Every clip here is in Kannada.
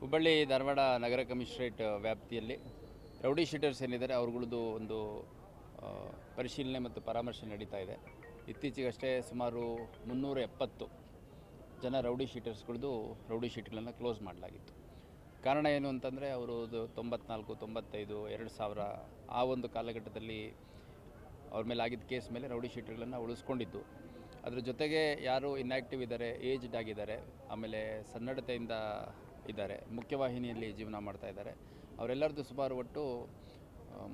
ಹುಬ್ಬಳ್ಳಿ ಧಾರವಾಡ ನಗರ ಕಮಿಷನರೇಟ್ ವ್ಯಾಪ್ತಿಯಲ್ಲಿ ರೌಡಿ ಶೀಟರ್ಸ್ ಏನಿದ್ದಾರೆ, ಅವ್ರಗಳದ್ದು ಒಂದು ಪರಿಶೀಲನೆ ಮತ್ತು ಪರಾಮರ್ಶೆ ನಡೀತಾ ಇದೆ. ಇತ್ತೀಚೆಗಷ್ಟೇ ಸುಮಾರು ಮುನ್ನೂರ ಎಪ್ಪತ್ತು ಜನ ರೌಡಿ ಶೀಟರ್ಸ್ಗಳದ್ದು ರೌಡಿ ಶೀಟ್ಗಳನ್ನು ಕ್ಲೋಸ್ ಮಾಡಲಾಗಿತ್ತು. ಕಾರಣ ಏನು ಅಂತಂದರೆ, ಅವರು ತೊಂಬತ್ನಾಲ್ಕು, ತೊಂಬತ್ತೈದು, ಎರಡು ಸಾವಿರ ಆ ಒಂದು ಕಾಲಘಟ್ಟದಲ್ಲಿ ಅವ್ರ ಮೇಲೆ ಆಗಿದ್ದ ಕೇಸ್ ಮೇಲೆ ರೌಡಿ ಶೀಟ್ಗಳನ್ನು ಉಳಿಸ್ಕೊಂಡಿದ್ದು. ಅದರ ಜೊತೆಗೆ ಯಾರು ಇನ್ಆ್ಯಕ್ಟಿವ್ ಇದ್ದಾರೆ ಏಜ್ಡ್ ಆಗಿದ್ದಾರೆ, ಆಮೇಲೆ ಸನ್ನಡತೆಯಿಂದ ಇದ್ದಾರೆ. ಮುಖ್ಯವಾಹಿನಿಯಲ್ಲಿ ಜೀವನ ಮಾಡ್ತಾ ಇದ್ದಾರೆ. ಅವರೆಲ್ಲರದ್ದು ಸುಮಾರು ಒಟ್ಟು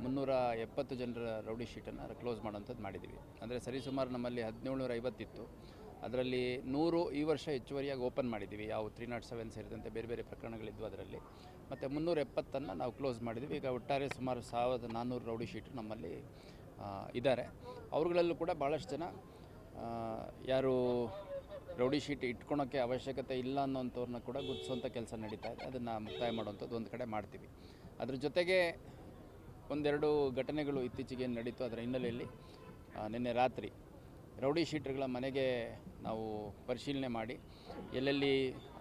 ಮುನ್ನೂರ ಎಪ್ಪತ್ತು ಜನರ ರೌಡಿ ಶೀಟನ್ನು ಕ್ಲೋಸ್ ಮಾಡೋಂಥದ್ದು ಮಾಡಿದ್ದೀವಿ. ಅಂದರೆ ಸರಿಸುಮಾರು ನಮ್ಮಲ್ಲಿ ಹದಿನೇಳುನೂರ ಐವತ್ತಿತ್ತು ಅದರಲ್ಲಿ ನೂರು ಈ ವರ್ಷ ಹೆಚ್ಚುವರಿಯಾಗಿ ಓಪನ್ ಮಾಡಿದ್ದೀವಿ. ಯಾವ ತ್ರೀ ನಾಟ್ ಸೆವೆನ್ ಸೇರಿದಂತೆ ಬೇರೆ ಬೇರೆ ಪ್ರಕರಣಗಳಿದ್ವು ಅದರಲ್ಲಿ. ಮತ್ತು ಮುನ್ನೂರ ಎಪ್ಪತ್ತನ್ನು ನಾವು ಕ್ಲೋಸ್ ಮಾಡಿದ್ದೀವಿ. ಈಗ ಒಟ್ಟಾರೆ ಸುಮಾರು ಸಾವಿರದ ನಾನ್ನೂರು ರೌಡಿ ಶೀಟ್ ನಮ್ಮಲ್ಲಿ ಇದ್ದಾರೆ. ಅವ್ರುಗಳಲ್ಲೂ ಕೂಡ ಭಾಳಷ್ಟು ಜನ ಯಾರು ರೌಡಿ ಶೀಟ್ ಇಟ್ಕೊಳೋಕ್ಕೆ ಅವಶ್ಯಕತೆ ಇಲ್ಲ ಅನ್ನೋಂಥವ್ರನ್ನ ಕೂಡ ಗುರುತಿಸುವಂಥ ಕೆಲಸ ನಡೀತಾ ಇದೆ. ಅದನ್ನು ಮುಕ್ತಾಯ ಮಾಡುವಂಥದ್ದು ಒಂದು ಕಡೆ ಮಾಡ್ತೀವಿ. ಅದ್ರ ಜೊತೆಗೆ ಒಂದೆರಡು ಘಟನೆಗಳು ಇತ್ತೀಚೆಗೆ ನಡೀತು ಅದರ ಹಿನ್ನೆಲೆಯಲ್ಲಿ. ನಿನ್ನೆ ರಾತ್ರಿ ರೌಡಿ ಶೀಟ್ಗಳ ಮನೆಗೆ ನಾವು ಪರಿಶೀಲನೆ ಮಾಡಿ, ಎಲ್ಲೆಲ್ಲಿ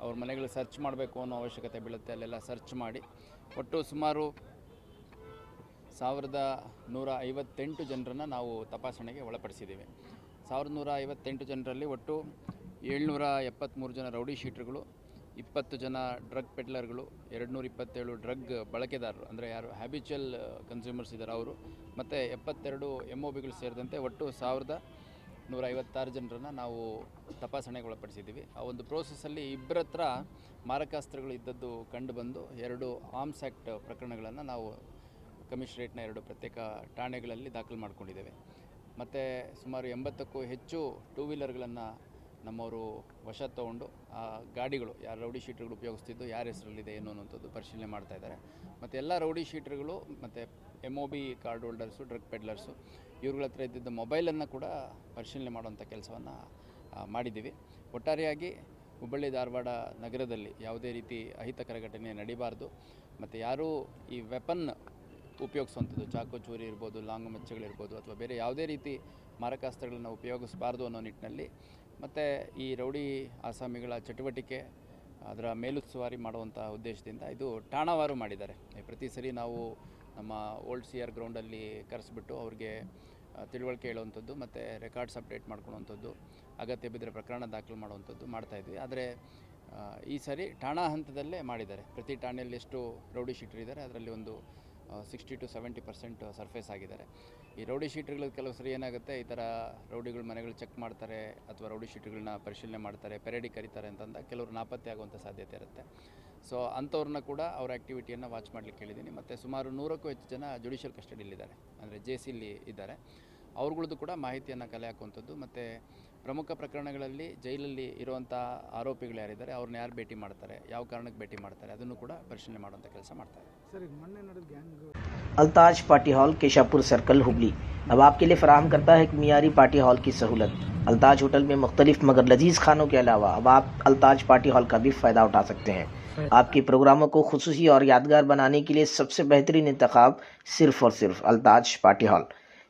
ಅವ್ರ ಮನೆಗಳು ಸರ್ಚ್ ಮಾಡಬೇಕು ಅನ್ನೋ ಅವಶ್ಯಕತೆ ಬೀಳುತ್ತೆ ಅಲ್ಲೆಲ್ಲ ಸರ್ಚ್ ಮಾಡಿ. ಒಟ್ಟು ಸುಮಾರು ಸಾವಿರದ ನೂರ ಐವತ್ತೆಂಟು ಜನರನ್ನು ನಾವು ತಪಾಸಣೆಗೆ ಒಳಪಡಿಸಿದ್ದೀವಿ. ಸಾವಿರದ ನೂರ ಐವತ್ತೆಂಟು ಜನರಲ್ಲಿ ಒಟ್ಟು ಏಳ್ನೂರ ಎಪ್ಪತ್ತ್ಮೂರು ಜನ ರೌಡಿ ಶೀಟರ್ಗಳು, ಇಪ್ಪತ್ತು ಜನ ಡ್ರಗ್ ಪೆಡ್ಲರ್ಗಳು ಎರಡು ನೂರ ಇಪ್ಪತ್ತೇಳು ಡ್ರಗ್ ಬಳಕೆದಾರರು, ಅಂದರೆ ಯಾರು ಹ್ಯಾಬಿಚುವಲ್ ಕನ್ಸ್ಯೂಮರ್ಸ್ ಇದ್ದಾರೆ ಅವರು. ಮತ್ತು ಎಪ್ಪತ್ತೆರಡು ಎಂ ಒ ಬಿಗಳು ಸೇರಿದಂತೆ ಒಟ್ಟು ಸಾವಿರದ ನೂರ ಐವತ್ತಾರು ಜನರನ್ನು ನಾವು ತಪಾಸಣೆಗೆ ಒಳಪಡಿಸಿದ್ದೀವಿ ಆ ಒಂದು ಪ್ರೋಸೆಸ್ಸಲ್ಲಿ ಇಬ್ಬರ ಹತ್ರ ಮಾರಕಾಸ್ತ್ರಗಳು ಇದ್ದದ್ದು ಕಂಡುಬಂದು ಎರಡು ಆರ್ಮ್ಸ್ ಆ್ಯಕ್ಟ್ ಪ್ರಕರಣಗಳನ್ನು ನಾವು ಕಮಿಷನರೇಟ್ನ ಎರಡು ಪ್ರತ್ಯೇಕ ಠಾಣೆಗಳಲ್ಲಿ ದಾಖಲು ಮಾಡಿಕೊಂಡಿದ್ದೇವೆ. ಮತ್ತು ಸುಮಾರು ಎಂಬತ್ತಕ್ಕೂ ಹೆಚ್ಚು ಟೂ ವೀಲರ್ಗಳನ್ನು ನಮ್ಮವರು ವಶ ತಗೊಂಡು ಆ ಗಾಡಿಗಳು ಯಾರು ರೌಡಿ ಶೀಟರ್ಗಳು ಉಪಯೋಗಿಸ್ತಿದ್ದು ಯಾರ ಹೆಸರಲ್ಲಿದೆ, ಏನು ಅನ್ನೋಂಥದ್ದು ಪರಿಶೀಲನೆ ಮಾಡ್ತಾ ಇದ್ದಾರೆ. ಮತ್ತು ಎಲ್ಲ ರೌಡಿ ಶೀಟರ್ಗಳು, ಮತ್ತು M O B card holders drug peddlers ಇವ್ರಗಳ ಹತ್ರ ಇದ್ದಿದ್ದ ಮೊಬೈಲನ್ನು ಕೂಡ ಪರಿಶೀಲನೆ ಮಾಡುವಂಥ ಕೆಲಸವನ್ನು ಮಾಡಿದ್ದೀವಿ. ಒಟ್ಟಾರೆಯಾಗಿ ಹುಬ್ಬಳ್ಳಿ ಧಾರವಾಡ ನಗರದಲ್ಲಿ ಯಾವುದೇ ರೀತಿ ಅಹಿತಕರ ಘಟನೆ ನಡೀಬಾರ್ದು. ಮತ್ತು ಯಾರೂ ಈ ವೆಪನ್ ಉಪಯೋಗಿಸುವಂಥದ್ದು ಚಾಕು, ಚೂರಿ ಇರ್ಬೋದು, ಲಾಂಗ್ ಮಚ್ಚೆಗಳಿರ್ಬೋದು ಅಥವಾ ಬೇರೆ ಯಾವುದೇ ರೀತಿ ಮಾರಕಾಸ್ತ್ರಗಳನ್ನು ಉಪಯೋಗಿಸಬಾರ್ದು ಅನ್ನೋ ನಿಟ್ಟಿನಲ್ಲಿ. ಮತ್ತು ಈ ರೌಡಿ ಆಸಾಮಿಗಳ ಚಟುವಟಿಕೆ, ಅದರ ಮೇಲುಸ್ತುವಾರಿ ಮಾಡುವಂಥ ಉದ್ದೇಶದಿಂದ ಇದು ಠಾಣವಾರು ಮಾಡಿದ್ದಾರೆ. ಪ್ರತಿ ಸರಿ ನಾವು ನಮ್ಮ ಓಲ್ಡ್ ಸಿ ಆರ್ ಗ್ರೌಂಡಲ್ಲಿ ಕರೆಸಿಬಿಟ್ಟು ಅವ್ರಿಗೆ ತಿಳುವಳಿಕೆ ಹೇಳುವಂಥದ್ದು ಮತ್ತು ರೆಕಾರ್ಡ್ಸ್ ಅಪ್ಡೇಟ್ ಮಾಡ್ಕೊಳ್ಳುವಂಥದ್ದು ಅಗತ್ಯ ಬಿದ್ದರೆ ಪ್ರಕರಣ ದಾಖಲು ಮಾಡುವಂಥದ್ದು ಮಾಡ್ತಾಯಿದ್ವಿ ಆದರೆ ಈ ಸಾರಿ ಠಾಣಾ ಹಂತದಲ್ಲೇ ಮಾಡಿದ್ದಾರೆ. ಪ್ರತಿ ಠಾಣೆಯಲ್ಲಿ ಎಷ್ಟು ರೌಡಿ ಶೀಟರ್ ಇದ್ದಾರೆ ಅದರಲ್ಲಿ ಒಂದು sixty to seventy percent surface ಆಗಿದ್ದಾರೆ. ಈ ರೌಡಿ ಶೀಟ್ಗಳು ಕೆಲವು ಸರಿ ಏನಾಗುತ್ತೆ, ಈ ಥರ ರೌಡಿಗಳು ಮನೆಗಳು ಚೆಕ್ ಮಾಡ್ತಾರೆ ಅಥವಾ ರೌಡಿ ಶೀಟ್ಗಳನ್ನ ಪರಿಶೀಲನೆ ಮಾಡ್ತಾರೆ, ಪೆರೇಡಿ ಕರೀತಾರೆ ಅಂತಂದ ಕೆಲವರು ನಾಪತ್ತೆ ಆಗುವಂಥ ಸಾಧ್ಯತೆ ಇರುತ್ತೆ. ಸೊ ಅಂಥವ್ರನ್ನ ಕೂಡ ಅವ್ರ ಆ್ಯಕ್ಟಿವಿಟಿಯನ್ನು ವಾಚ್ ಮಾಡಲಿಕ್ಕೆ ಹೇಳಿದ್ದೀನಿ ಮತ್ತು ಸುಮಾರು ನೂರಕ್ಕೂ ಹೆಚ್ಚು ಜನ ಜುಡಿಷಿಯಲ್ ಕಸ್ಟಡಿಯಲ್ಲಿದ್ದಾರೆ ಅಂದರೆ ಜೆ ಸಿಲಿ ಇದ್ದಾರೆ. ಅವ್ರುಗಳದ್ದು ಕೂಡ ಮಾಹಿತಿಯನ್ನು ಕಲೆ ಹಾಕುವಂಥದ್ದು ಮತ್ತು ಪ್ರಮುಖ ಪ್ರಕರಣಗಳಲ್ಲಿ ಜೈಲಲ್ಲಿ ಇರುವಂಥ ಆರೋಪಿಗಳು ಯಾರಿದ್ದಾರೆ ಅವ್ರನ್ನ ಯಾರು ಭೇಟಿ ಮಾಡ್ತಾರೆ ಯಾವ ಕಾರಣಕ್ಕೆ ಭೇಟಿ ಮಾಡ್ತಾರೆ ಅದನ್ನು ಕೂಡ ಪರಿಶೀಲನೆ ಮಾಡುವಂಥ ಕೆಲಸ ಮಾಡ್ತಾರೆ ಸರ್ ಈಗ ಮೊನ್ನೆ ನಡೆದ gang Altaj party hall Keshapur circle Hubli अब आपके लिए फराहम करता है एक मियारी पार्टी हॉल की सहूलत अल्ताज होटल में मुख्तलिफ मगर लजीज खानों के अलावा अब आप अल्ताज पार्टी हॉल का भी फ़ायदा उठा सकते हैं आपके प्रोग्रामों को खसूसी और यादगार बनाने के लिए सबसे बेहतरीन इंतखब सिर्फ और सिर्फ अल्ताज पार्टी हॉल